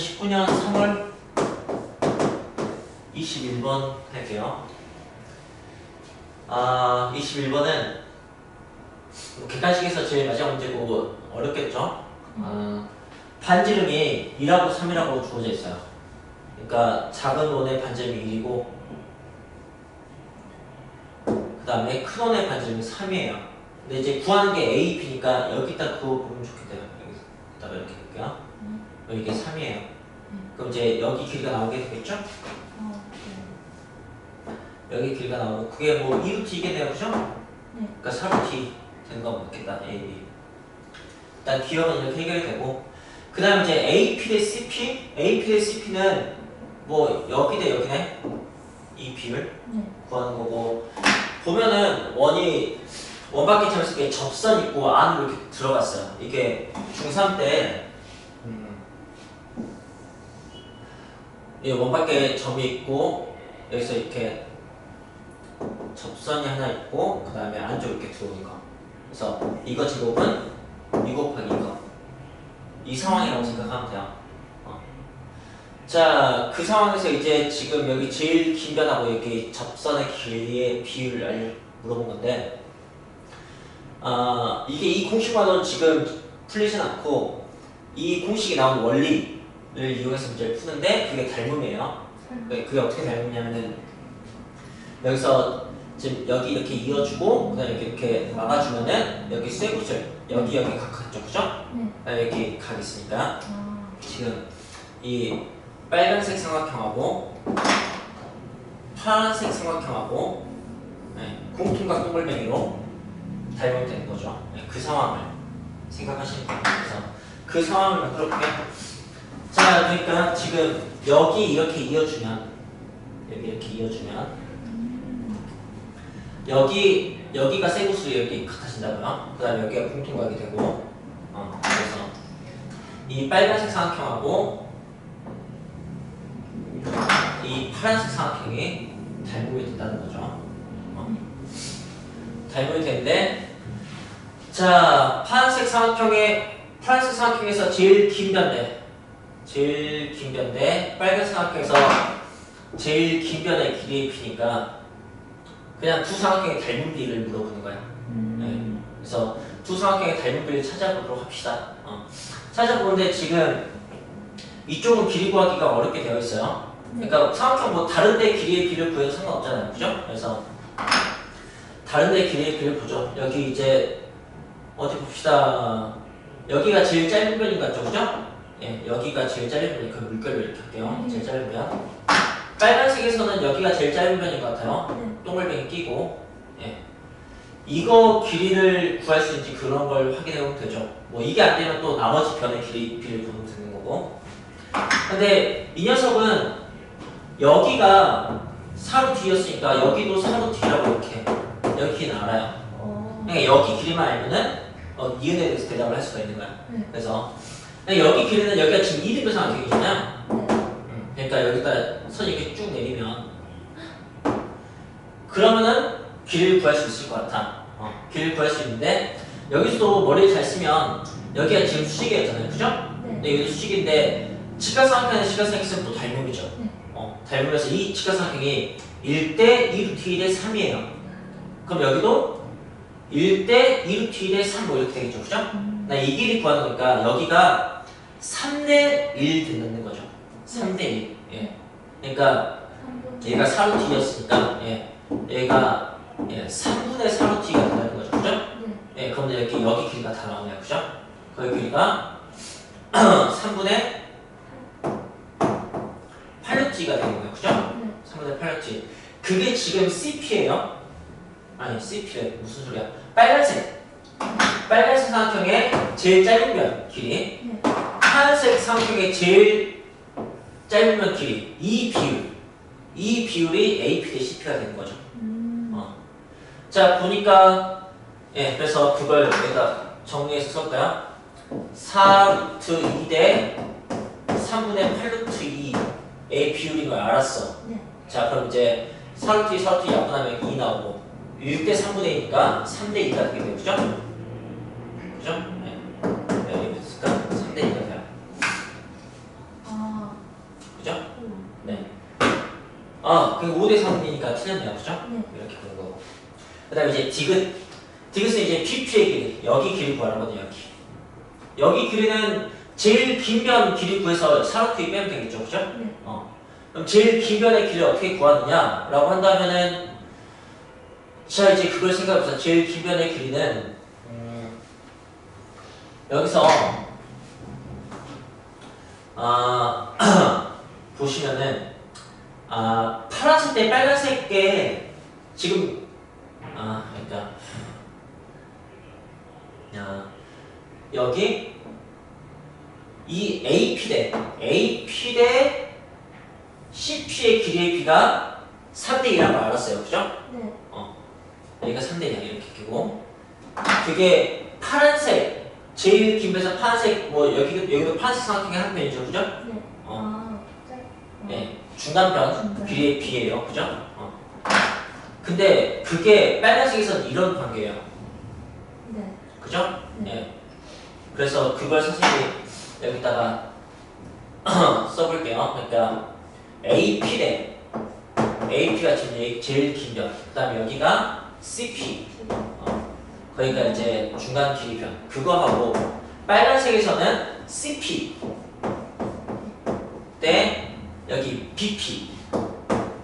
2019년 3월 21번 할게요. 아, 21번은 객관식에서 제일 마지막 문제고 어렵겠죠? 아, 반지름이 2라고 3이라고 주어져 있어요. 그러니까 작은 원의 반지름이 1이고 그 다음에 큰 원의 반지름이 3이에요. 근데 이제 구하는 게 A, B니까 여기다 그어보면 좋겠대요. 여기다가 이렇게 볼게요. 여기 이게 3이에요. 그럼 이제 여기 길이가 나오게 되겠죠? 어, 네. 여기 길이가 나오고 그게 뭐 2루트 이게 돼요, 그죠? 네. 그러니까 4루트 되는 거 맞겠다, A, B. 일단 기억은 이렇게 해결이 되고 그 다음에 이제 AP 대 CP AP 대 CP는 뭐 여기 대 여기네 이 비율 네. 구하는 거고 보면은 원이 원바퀴 점에서 이렇게 접선 있고 안으로 이렇게 들어갔어요. 이게 중3 때 이 원바퀴에 점이 있고 여기서 이렇게 접선이 하나 있고 그 다음에 안쪽 이렇게 들어오는 거. 그래서 이거 제곱은 이 곱하기 이거. 이 상황이라고 생각하면 돼요. 어. 자, 그 상황에서 이제 지금 여기 제일 긴 변하고 여기 접선의 길이의 비율을 물어본 건데, 아 이게 이 공식만으로 지금 풀리진 않고 이 공식이 나온 원리 를 이용해서 문제를 푸는데 그게 닮음이에요. 네, 그게 어떻게 닮음이냐면은 여기서 지금 여기 이렇게 이어주고 그다음에 이렇게, 이렇게 막아주면은 여기 쇠붙을 여기 여기 각하죠, 그죠? 네. 아, 여기 각 있으니까 아, 지금 이 빨간색 삼각형하고 파란색 삼각형하고 네, 공통각 동글뱅이로 닮으면 되는 거죠. 네, 그 상황을 생각하시면 돼요. 그래서 그 상황을 만들어볼게요. 자, 그러니까 지금 여기 이렇게 이어주면 여기 이렇게 이어주면 여기 여기가 세부수 여기 같아진다고요. 그다음에 여기가 공통각이 되고 어, 그래서 이 빨간색 삼각형하고 이 파란색 삼각형이 닮음이 된다는 거죠. 어. 닮음이 되는데 자 파란색 삼각형의 파란색 삼각형에서 제일 긴 변대 제일 긴 변대 빨간색 삼각형에서 제일 긴 변의 길이의 비니까 그냥 두 삼각형의 닮은 비를 물어보는 거야. 네. 그래서 두 삼각형의 닮은 비를 찾아보도록 합시다. 어. 찾아보는데 지금 이쪽은 길이 구하기가 어렵게 되어 있어요. 그러니까 삼각형 뭐 다른데 길이의 비를 구해도 상관없잖아요, 그죠? 그래서 다른데 길이의 비를 보죠. 여기 이제 어디 봅시다. 여기가 제일 짧은 변인 것 같죠, 그죠? 예, 여기가 제일 짧은 그 물결을 이렇게 할게요. 제일 짧은 변. 빨간색에서는 여기가 제일 짧은 변인 것 같아요. 네. 동글뱅이 끼고 예. 이거 길이를 구할 수 있는지 그런 걸 확인해 보면 되죠. 뭐 이게 안 되면 또 나머지 변의 길이 비를 보면 되는 거고. 근데 이 녀석은 여기가 사루 뒤였으니까 여기도 사루 뒤라고 이렇게 여기 길이는 알아요. 어, 그러니까 여기 길이만 알면은 어, 니은에 대해서 대답을 할 수가 있는 거야. 네. 그래서 여기 길이는 여기가 지금 2등급 삼각형이잖아요. 네. 그러니까 여기다 선 이렇게 쭉 내리면 그러면은 길을 구할 수 있을 것 같아. 어, 길을 구할 수 있는데 여기서도 머리를 잘 쓰면 여기가 지금 수직이었잖아요, 그죠? 네. 근데 여기도 수직인데 직각삼각형의 직각삼각형 있으면 또 닮음이죠. 네. 어, 닮으면서 이 직각삼각형이 1대 2루트 1의 3이에요. 그럼 여기도 1대 2루트 1의 3뭐 이렇게 되겠죠, 그죠? 음, 나이 길이 구하는 거니까 여기가 3대 1 된다는 거죠. 3대 1. 예. 그러니까. 얘가 4루트였으니까 예. 얘가 예, 3분의 4루트가 된다는 거죠. 그죠? 네. 예, 그럼 여기 여기 길이가 다 나오네요. 그죠? 그 길이가 3분의 8루트가 되는 거예요. 그죠? 네. 3분의 8루트. 그게 지금 CP예요. 아니, CP래. 무슨 소리야? 빨간색. 빨간색 삼각형의 제일 짧은 변 길이. 네. 파란색 삼각형의 제일 짧은 면 길이 이 비율 이 비율이 AP 대 CP가 되는 거죠. 음, 어. 자 보니까 예 그래서 그걸 여기다 정리해서 쓸까요? 4루트 2대 3분의 8루트 2의 비율인 걸 알았어. 네. 자 그럼 이제 4루트 2 4루트 2 약분하면 2 나오고 1대 3분의 2니까 3대 2가 되게 되죠. 그죠? 그죠? 네. 네, 이렇게 쓸까? 3대 2가 돼요. 아, 아, 그 5대 3이니까 틀렸네요. 그죠? 네. 이렇게 보는 거고. 그 다음에 이제 디귿. 디귿은 이제 PP의 길이. 여기 길이 구하는 거거든요, 여기. 여기 길이는 제일 긴변 길이 구해서 사로트이 빼면 되겠죠. 그죠? 네. 어. 그럼 제일 긴 변의 길을 어떻게 구하느냐라고 한다면은 자 이제 그걸 생각해보자. 제일 긴 변의 길이는 음, 여기서 아 보시면은 아 파란색 대 빨간색 게 지금 아 그러니까 야 여기 이 AP 대 AP 대 CP의 길이의 비가 3대 2라는 걸 알았어요. 그죠? 네. 여기가 3대 2야 이렇게 끼고 그게 파란색 제일 긴 배에서 파란색 뭐 여기 여기도 파란색 삼각형의 한 편이죠. 그죠? 네. 어. 아, 네. 어. 네. 중간편 중간. 길이의 비예요. 그죠? 어. 근데 그게 빨간색에서는 이런 관계예요. 네. 그죠? 네. 예. 그래서 그걸 선생님이 여기다가 써볼게요. 그러니까 AP 대 AP가 여기 제일 긴 변. 그 다음에 여기가 CP. 어, 거기가 이제 중간 길이변. 그거하고 빨간색에서는 CP 대 여기 BP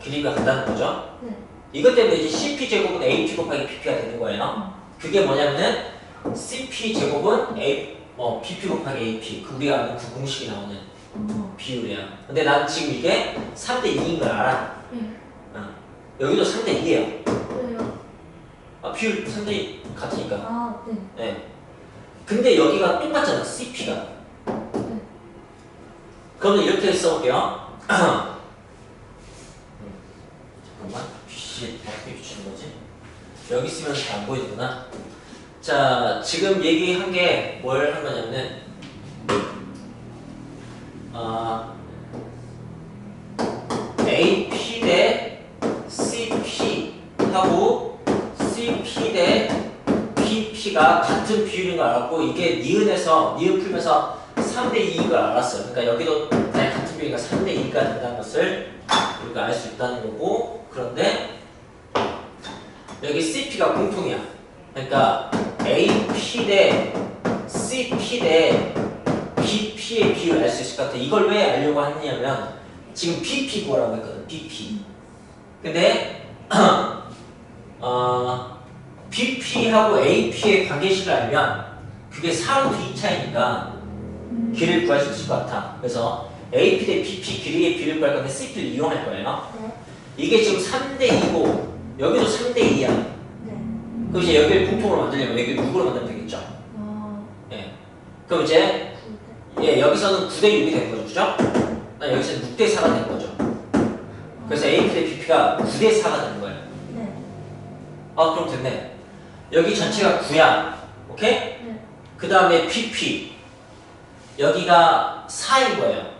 길이가 같다는 거죠. 네. 이것 때문에 이제 CP 제곱은 AP 곱하기 BP가 되는 거예요. 어. 그게 뭐냐면은 CP 제곱은 A 뭐 BP 곱하기 AP 그 우리가 아는 그 공식이 나오는 어. 비율이야. 근데 난 지금 이게 3대 2인 걸 알아. 네. 어. 여기도 3대 2예요. 그래요. 아, 비율 3대 2 같으니까. 아, 네. 네. 근데 여기가 똑같잖아. CP가. 네. 그러면 이렇게 써볼게요. 음, 잠깐만. 빛이 어떻게 비추는 거지? 여기 쓰면 잘 안 보이는구나. 자, 지금 얘기한 게 뭘 한 거냐면은, 아, AP 대 CP 하고 CP 대 PP가 같은 비율인 걸 알았고, 이게 니은에서, 니은 풀면서 3대 2인 걸 알았어요. 그러니까 여기도 만약 같은 비율이니까 3대 2가 된다는 것을 우리가 알 수 있다는 거고, 그런데 여기 CP가 공통이야. 그러니까 AP 대 CP 대 BP의 비율을 알수 있을 것 같아. 이걸 왜 알려고 했냐면 지금 BP 구하라고 했거든. BP. 근데 어, BP하고 AP의 관계식을 알면 그게 4루트 2차이니까 음. 길을 구할 수 있을 것 같아. 그래서 AP 대 BP 길이의 비율을 구할 건데 CP를 이용할 거예요. 네. 이게 지금 3대 2고 여기도 3대 2야. 네. 그럼 이제 여기를 공통으로 만들려면 여기를 6으로 만들면 되겠죠. 어. 예. 그럼 이제 네. 예, 여기서는 9대 6이 되는 거죠. 그죠? 나 여기서는 6대 4가 되는 거죠. 그래서 AP 대 BP가 9대 4가 되는 거예요. 네. 아, 그럼 됐네. 여기 전체가 9야. 오케이? 네. 그 다음에 PP. 여기가 4인 거예요.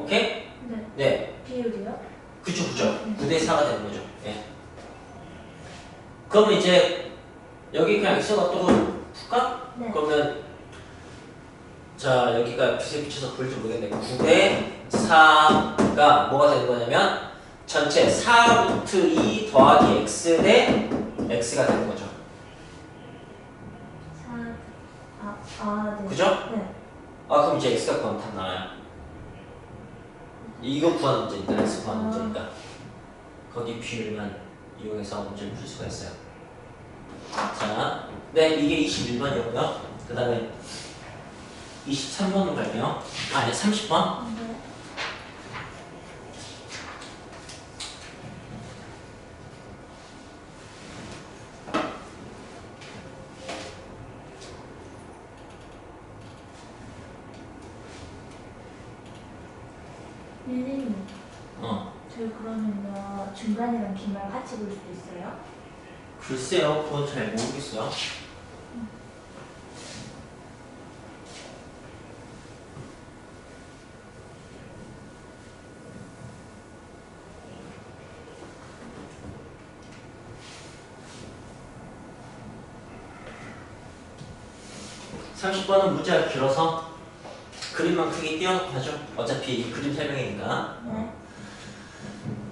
오케이? 네. 네. 비율이요? 그쵸, 그쵸. 9대 4가 되는 거죠. 예. 그러면 이제 여기 그냥 또 풀까? 네. 그러면 자 여기가 빛에 비춰서 보일지 모르겠는데 9대 4가 뭐가 되는 거냐면 전체 4 루트 2 더하기 x 대 x가 되는 거죠. 사. 아, 아, 네. 그죠? 네. 아 그럼 이제 x가 구하면 답 나와요. 이거 구하는 문제니까 x 구하는 아. 문제니까 거기 비율만 이용해서 문제를 풀 수가 있어요. 자, 네 이게 21번이었고요. 그 다음에 23번으로 갈게요. 아니 30번. 네. 선생님, 어. 저희 그러면요 긴말 같이 볼 수도 있어요? 글쎄요, 그건 잘 모르겠어요. 삼십 번은 문제가 길어서 그림만 크게 띄워놓고 하죠. 어차피 이 그림 설명이니까. 네.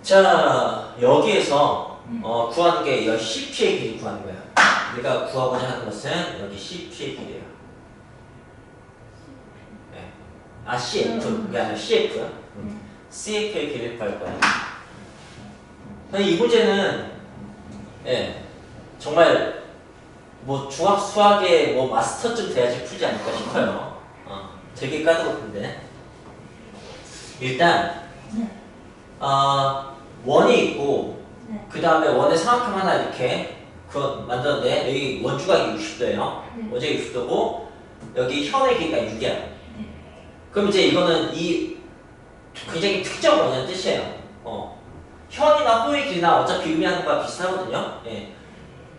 자 여기에서 음. 어, 구하는 게 여기 CP의 길이 구하는 거야. 우리가 구하고자 하는 것은 여기 CP의 길이에요. 네. 아 CF 음. 그게 아니라 CF 음. CF의 길이를 구할 거야. 이 문제는 예 정말 뭐 중학 수학의 뭐 마스터쯤 돼야지 풀지 않을까 싶어요. 어, 되게 까다롭던데. 일단 네. 어, 원이 있고 네. 그 다음에 원의 삼각형 하나 이렇게 그 만들었는데 여기 원주각이 60도예요. 네. 원주각이 60도고 여기 현의 길이가 6이야. 네. 그럼 이제 이거는 이 굉장히 특정 원이라는 뜻이에요. 어. 현이나 호의 길이나 어차피 의미하는 거랑 비슷하거든요. 예.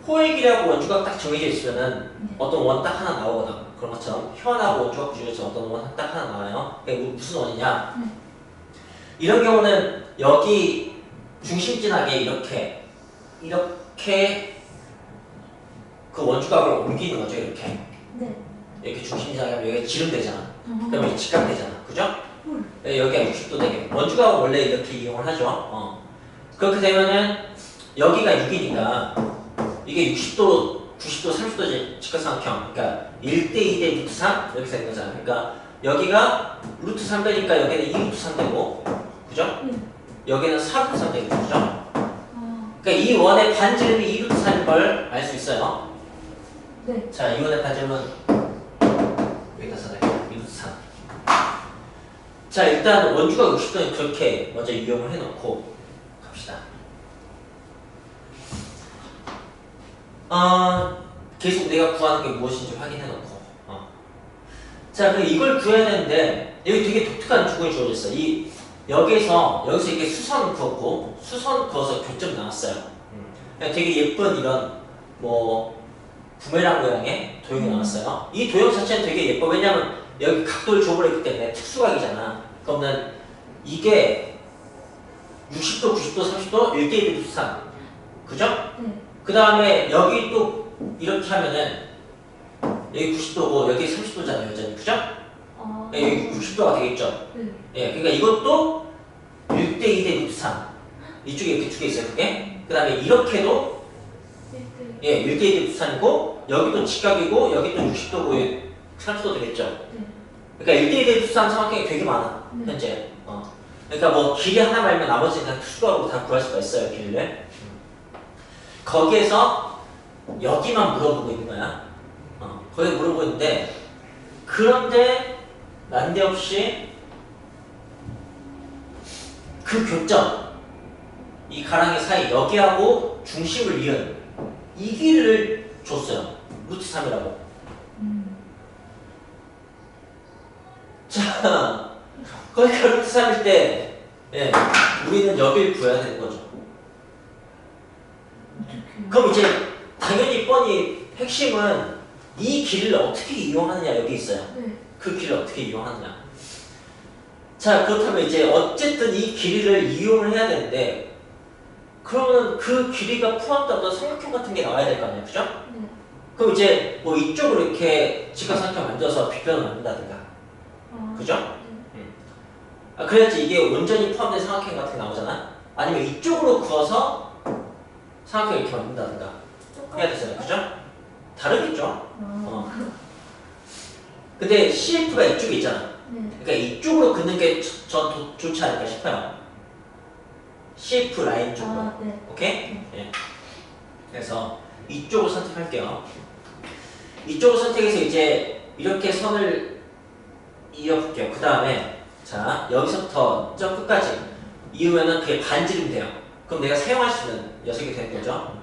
호의 길이하고 원주각 딱 정해져 있으면은 네. 어떤 원 딱 하나 나오거든. 그런 것처럼 현하고 원주각 중에서 어떤 원 딱 하나 나와요. 그게 무슨 원이냐? 네. 이런 경우는 여기 중심진하게 이렇게 이렇게 그 원주각을 옮기는 거죠. 이렇게 네. 이렇게 중심진하게 하면 여기 지름 되잖아. 어. 그러면 직각 되잖아. 그죠? 음. 네, 여기가 60도 되게 원주각은 원래 이렇게 이용을 하죠. 어. 그렇게 되면은 여기가 6이니까 이게 60도, 90도, 30도 직각삼각형 그러니까 1대 2대 루트 3 이렇게 되는 거잖아. 그러니까 여기가 루트 3 되니까 여기는 2루트 3 되고 그죠? 네. 여기는 4루트 3 되고 그죠? 어. 그러니까 이 원의 반지름이 2루트 3인 걸 알 수 있어요. 네. 자, 이 원의 반지름은 여기다 써놔요. 2루트 3. 자, 일단 원주가 60도는 그렇게 먼저 이용을 해놓고 갑시다. 어, 계속 내가 구하는 게 무엇인지 확인해놓고. 어. 자, 그럼 이걸 구해야 되는데 여기 되게 독특한 조건이 주어졌어. 이 여기서 여기서 이게 수선 그었고 수선 그어서 교점 나왔어요. 그냥 되게 예쁜 이런 뭐 부메랑 모양의 도형이 음. 나왔어요. 이 도형 자체는 되게 예뻐. 왜냐면 여기 각도를 줘버렸기 때문에 특수각이잖아. 그러면 이게 60도, 90도, 30도, 1대1이 루트 3. 그죠? 네. 그 다음에 여기 또 이렇게 하면은 여기 90도고 여기 30도잖아요, 여전히. 그죠? 어. 여기 60도가 되겠죠? 네. 예, 그러니까 이것도 6대 2대 루트 3. 이쪽에 이렇게 두 개 있어요, 그게. 그 다음에 이렇게도 예, 1대 2대 루트 3이고 여기도 직각이고 여기 또 60도고 30도 되겠죠? 네. 그러니까 1대 2대 루트 3 삼각형이 되게 많아, 네. 현재. 어. 그러니까 뭐 길이 하나 말면 나머지는 다 특수각으로 다 구할 수가 있어요, 길이를. 거기에서 여기만 물어보고 있는 거야. 어, 거기 물어보고 있는데 그런데 난데없이 그 교점 이 가랑이 사이 여기하고 중심을 이은 이 길이를 줬어요. 루트 3이라고. 음. 자, 그러니까 루트 3일 때 예, 우리는 여기를 구해야 되는 거죠. 그럼 이제 당연히 뻔히 핵심은 이 길을 어떻게 이용하느냐 여기 있어요. 네. 그 길을 어떻게 이용하느냐. 자 그렇다면 이제 어쨌든 이 길이를 이용을 해야 되는데 그러면 그 길이가 포함된 어떤 삼각형 같은 게 나와야 될 거 아니에요, 그죠? 네. 그럼 이제 뭐 이쪽으로 이렇게 직각삼각형 만들어서 비변을 만든다든가, 어. 그죠? 네. 아, 그래야지 이게 온전히 포함된 삼각형 같은 게 나오잖아. 아니면 이쪽으로 그어서 삼각형 이렇게 만든다든가 해야 되잖아요, 그죠? 다르겠죠? 어. 어. 근데 CF가 이쪽에 있잖아. 네. 그러니까 이쪽으로 긋는 게 전 좋지 않을까 싶어요. CF 라인 쪽으로. 아, 네. 오케이? 예. 그래서 이쪽을 선택할게요. 이쪽을 선택해서 이제 이렇게 선을 이어볼게요. 그 다음에 자 여기서부터 저 끝까지 이으면은 그게 반지름 돼요. 그럼 내가 사용할 수 있는 녀석이 되는 거죠.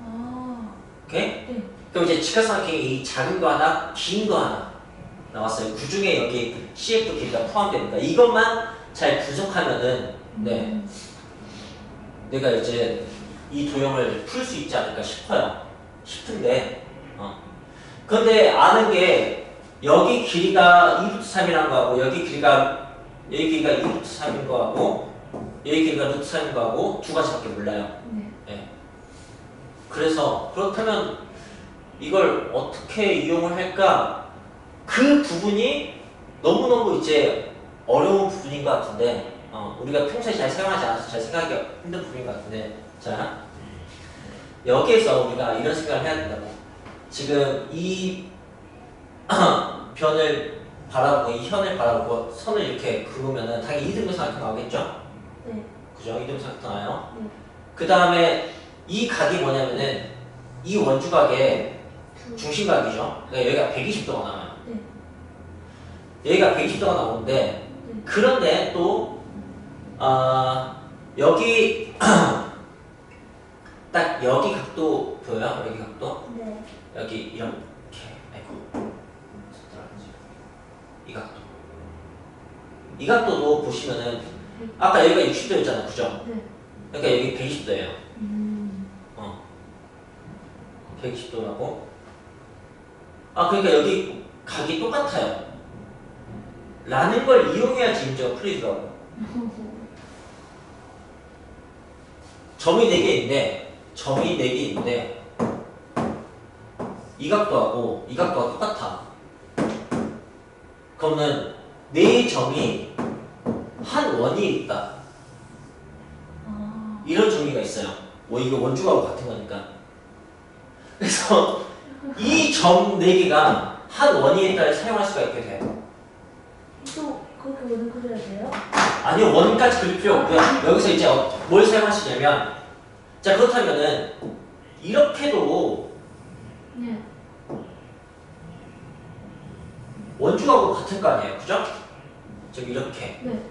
아. 오케이? 네. 그럼 이제 직각삼각형이 이 작은 거 하나, 긴 거 하나 나왔어요. 그 중에 여기 CF 길이가 포함됩니다. 이것만 잘 분석하면은 네 음. 내가 이제 이 도형을 풀 수 있지 않을까 싶어요. 싶은데 어. 근데 아는 게 여기 길이가 2루트 3이라는 거하고 여기 길이가 여기 길이가 2루트 3인 거하고 여기 길이가 루트 3인 거하고 두 가지밖에 몰라요. 네. 그래서 그렇다면 이걸 어떻게 이용을 할까? 그 부분이 너무너무 이제 어려운 부분인 것 같은데 어, 우리가 평소에 잘 사용하지 않아서 잘 생각하기 힘든 부분인 것 같은데 자 여기에서 우리가 이런 생각을 해야 된다고 지금 이 변을 바라보고 이 현을 바라보고 선을 이렇게 그으면은 당연히 이등분삼각형 나오겠죠? 네. 그죠? 이등분삼각형 나와요 네. 그 다음에 이 각이 뭐냐면은 이 원주각의 두. 중심각이죠 그러니까 여기가 120도가 나와요 네. 여기가 120도가 나오는데 네. 그런데 또 아, 여기 딱 여기 각도 보여요? 여기 각도? 네. 여기 이렇게 아이고 이 각도 이 각도도 보시면은 아까 여기가 60도였잖아 그죠? 네. 그러니까 여기 120도예요 음. 어 120도라고 아 그러니까 여기 각이 똑같아요. 라는 걸 이용해야지 문제가 풀리더라고 점이 4개 있는데 점이 4개 있는데 이 각도하고 이 각도가 똑같아. 그러면 네 점이 한 원위에 있다. 아. 이런 정리가 있어요. 뭐 이거 원주하고 같은 거니까. 그래서 이 점 4개가 한 원위에 따라 사용할 수가 있게 돼요 또 그렇게 원을 그려야 돼요? 아니요 원까지 그릴 필요 없고요 여기서 이제 어- 뭘 사용하시냐면 자 그렇다면은 이렇게도 네. 원주하고 같을 거 아니에요 그죠? 지금 이렇게 네.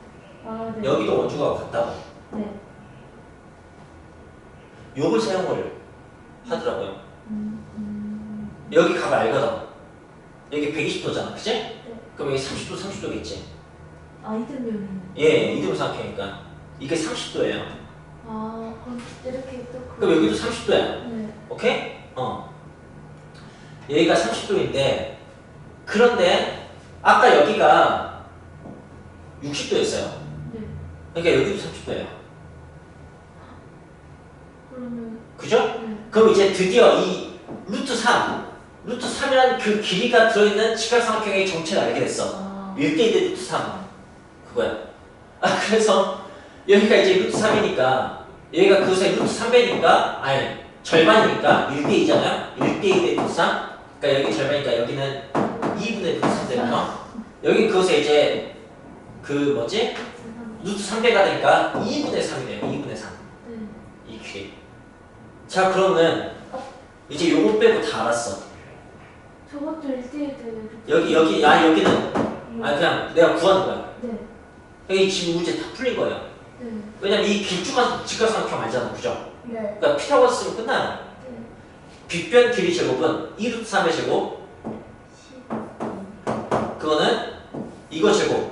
아, 네. 여기도 원주하고 같다고 네. 요걸 사용을 하더라고요. 여기 각을 알거든 여기 120도잖아 그치? 네. 그럼 여기 30도 30도겠지 아, 이등변은. 예 이등분 삼각형이니까 이게 30도예요 아, 그럼 이렇게 또. 그- 그럼 여기도 30도야 네. 오케이? 어 여기가 30도인데 그런데 아까 여기가 60도였어요 네. 그러니까 여기도 30도예요 그러면. 그죠? 네. 그럼 이제 드디어 이 루트 3 루트 3이라는 그 길이가 들어있는 직각삼각형의 정체를 알게 됐어. 아. 1대1 대 루트 3 그거야. 아 그래서 여기가 이제 루트 3이니까 여기가 그 사이 루트 3배니까 아니 절반이니까 1대2잖아요? 1대2 대 루트 3 그러니까 여기 절반이니까 여기는 2분의 루트 3되고요 여기 그것에 이제 그 뭐지? 루트 3배가 되니까 2분의 3이네요. 2분의 3 네. 이 길이 자 그러면 이제 요거 빼고 다 알았어 저것도 1대1 되는. 여기 여기 아 여기는 네. 아 그냥 내가 구하는 거야 네. 여기 지금 문제 다 풀린 거예요 네. 왜냐면 이 길쭉한 직각삼각형 알잖아 그죠? 네. 그러니까 피타고라스 쓰면 끝나요 네. 빗변 길이 제곱은 2루트 3의 제곱 10. 그거는 이거 제곱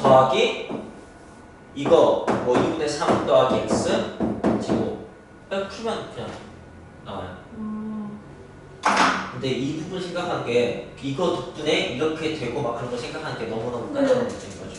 더하기 이거 뭐 2분의 3 더하기 x 제곱 그냥 풀면 그냥 나와요 음. 근데 이 부분 생각하는 게 이거 덕분에 이렇게 되고 막 그런 거 생각하는 게 너무너무 네. 까다로운 문제인 거죠